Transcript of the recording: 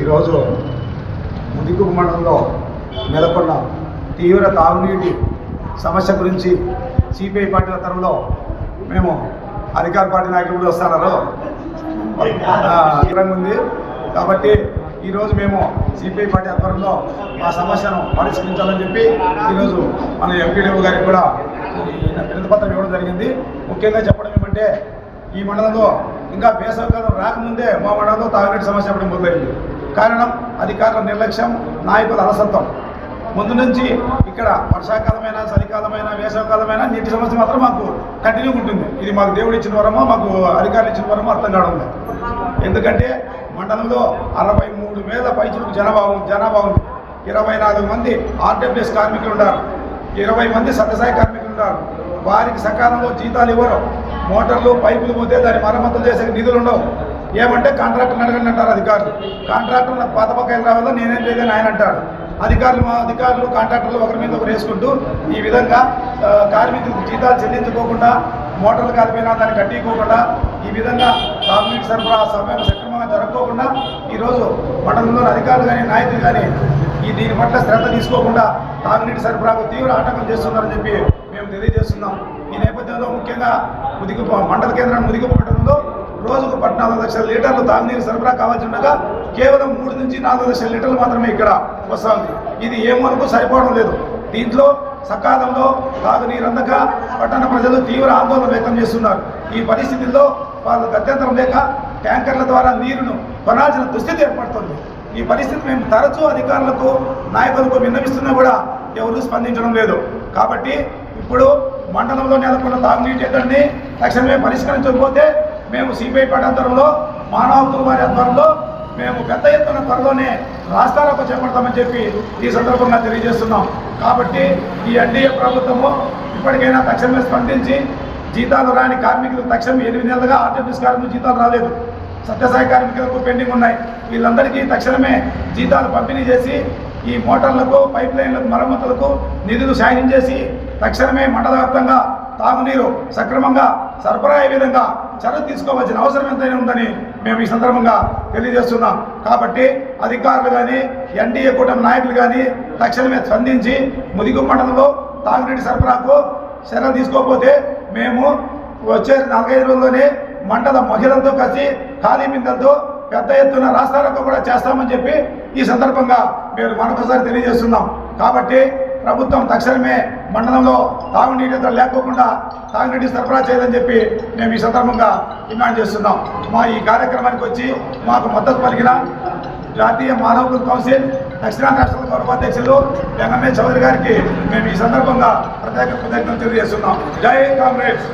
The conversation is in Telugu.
ఈరోజు ముదిగు మండలంలో నెలకొన్న తీవ్ర తాగునీటి సమస్య గురించి సిపిఐ పార్టీల తరంలో మేము అధికార పార్టీ నాయకులు కూడా వస్తున్నారు. తీవ్రంగా ఉంది. కాబట్టి ఈరోజు మేము సిపిఐ పార్టీ ఆధ్వర్యంలో మా సమస్యను పరిష్కరించాలని చెప్పి ఈరోజు మన ఎంపీడీఓ గారికి కూడా వినతిపత్రం ఇవ్వడం జరిగింది. ముఖ్యంగా చెప్పడం ఏమంటే ఈ మండలంలో ఇంకా వేసవికాలం రాకముందే మా మండలంలో తాగునీటి సమస్య అప్పుడు మొదలైంది. కారణం అధికారుల నిర్లక్ష్యం నాయకుల అలసత్వం. ముందు నుంచి ఇక్కడ వర్షాకాలమైన చలికాలమైన వేసవికాలమైన నీటి సమస్య మాత్రం మాకు కంటిన్యూ ఉంటుంది. ఇది మాకు దేవుడు ఇచ్చిన వరమో మాకు అధికారులు ఇచ్చిన వరమో అర్థం కావడం ఎందుకంటే మండలంలో అరవై మూడు వేల పైచులకు జనాభా జనాభా ఉంది ఇరవై నాలుగు మంది ఆర్డబ్ల్యూఎస్ కార్మికులు ఉన్నారు. ఇరవై మంది సత్యసాయి కార్మికులు ఉన్నారు. వారికి సకాలంలో జీతాలు ఇవ్వరు. మోటార్లు పైపులు పోతే దాని మరమ్మతులు చేసే నిధులు ఉండవు. ఏమంటే కాంట్రాక్టర్ అడగండి అంటారు అధికారులు. కాంట్రాక్టర్ పాత పక్కన రావాలో? నేనేం చేయలేని ఆయన అంటాడు. అధికారులు మా అధికారులు కాంట్రాక్టర్లు ఒకరి మీద ఒకరు వేసుకుంటూ ఈ విధంగా కార్మికులకు జీతాలు చెల్లించుకోకుండా మోటార్లు కాలిపోయినా దాన్ని కట్టించుకోకుండా ఈ విధంగా తాగునీటి సరఫరా సమయం సక్రమంగా జరగకోకుండా ఈరోజు మండలంలోని అధికారులు కానీ నాయకులు కానీ ఈ దీని పట్ల శ్రద్ధ తీసుకోకుండా తాగునీటి సరఫరాకు తీవ్ర ఆటంకం చేస్తున్నారని చెప్పి మేము తెలియజేస్తున్నాం. ఈ నేపథ్యంలో ముఖ్యంగా ముదిగు మండల కేంద్రం ముదిగు రోజుకు పద్నాలుగు లక్షల లీటర్లు తాగునీరు సరఫరా కావాల్సి ఉండగా కేవలం మూడు నుంచి నాలుగు లక్షల లీటర్లు మాత్రమే ఇక్కడ వస్తూ ఉంది ఇది ఏ మనకు సరిపోవడం లేదు. దీంట్లో సకాలంలో తాగునీరు అందక పట్టణ ప్రజలు తీవ్ర ఆందోళన వ్యక్తం చేస్తున్నారు. ఈ పరిస్థితుల్లో వాళ్ళకు అత్యంతరం లేక ట్యాంకర్ల ద్వారా నీరును కొనాల్సిన దుస్థితి ఏర్పడుతుంది. ఈ పరిస్థితి మేము తరచూ అధికారులకు నాయకులకు విన్నవిస్తున్నా కూడా ఎవరు స్పందించడం లేదు. కాబట్టి ఇప్పుడు మండలంలో నెలకొన్న తాగునీటి ఎద్దడిని తక్షణమే పరిష్కరించకపోతే మేము సిపిఐ పార్టీ ఆధ్వర్యంలో మానవ కుమారి ఆధ్వర్యంలో మేము పెద్ద ఎత్తున త్వరలోనే రాష్ట్రాలకు చేపడతామని చెప్పి ఈ సందర్భంగా తెలియజేస్తున్నాం. కాబట్టి ఈ ఎన్డీఏ ప్రభుత్వము ఇప్పటికైనా తక్షణమే స్పందించి జీతాలు రాని కార్మికులకు తక్షణం ఎనిమిది నెలలుగా ఆర్టీఎస్ కార్మికులు జీతాలు రాలేదు. సత్యసాయి కార్మికులకు పెండింగ్ ఉన్నాయి. వీళ్ళందరికీ తక్షణమే జీతాలు పంపిణీ చేసి ఈ మోటార్లకు పైప్ లైన్లకు మరమ్మతులకు నిధులు సాయం చేసి తక్షణమే మండల వ్యాప్తంగా తాగునీరు సక్రమంగా సరఫరా అయ్యే విధంగా చర్య తీసుకోవాల్సిన అవసరం ఎంతైనా ఉందని మేము ఈ సందర్భంగా తెలియజేస్తున్నాం. కాబట్టి అధికారులు కానీ ఎన్డీఏ కూటమి నాయకులు కానీ తక్షణమే స్పందించి ముదిగు మండలంలో తాగునీటి సరఫరాకు చర్యలు తీసుకోకపోతే మేము వచ్చే నాలుగైదు రోజుల్లోనే మండల మహిళలతో కలిసి ఖాళీ బిందెలతో పెద్ద ఎత్తున రాష్ట్రాలకు కూడా చేస్తామని చెప్పి ఈ సందర్భంగా మేము మరొకసారి తెలియజేస్తున్నాం. కాబట్టి ప్రభుత్వం తక్షణమే మండలంలో తాగునీటి లేకోకుండా తాగునీటి సరఫరా చేయదని చెప్పి మేము ఈ సందర్భంగా డిమాండ్ చేస్తున్నాం. మా ఈ కార్యక్రమానికి వచ్చి మాకు మద్దతు పలికిన జాతీయ మానవ హక్కుల కౌన్సిల్ దక్షిణాంధ్ర రాష్ట్రాల గౌరవ అధ్యక్షులు వెంగమ్మే చౌదరి గారికి మేము ఈ సందర్భంగా ప్రత్యేక కృతజ్ఞతలు తెలియజేస్తున్నాం. జై కాంగ్రెస్!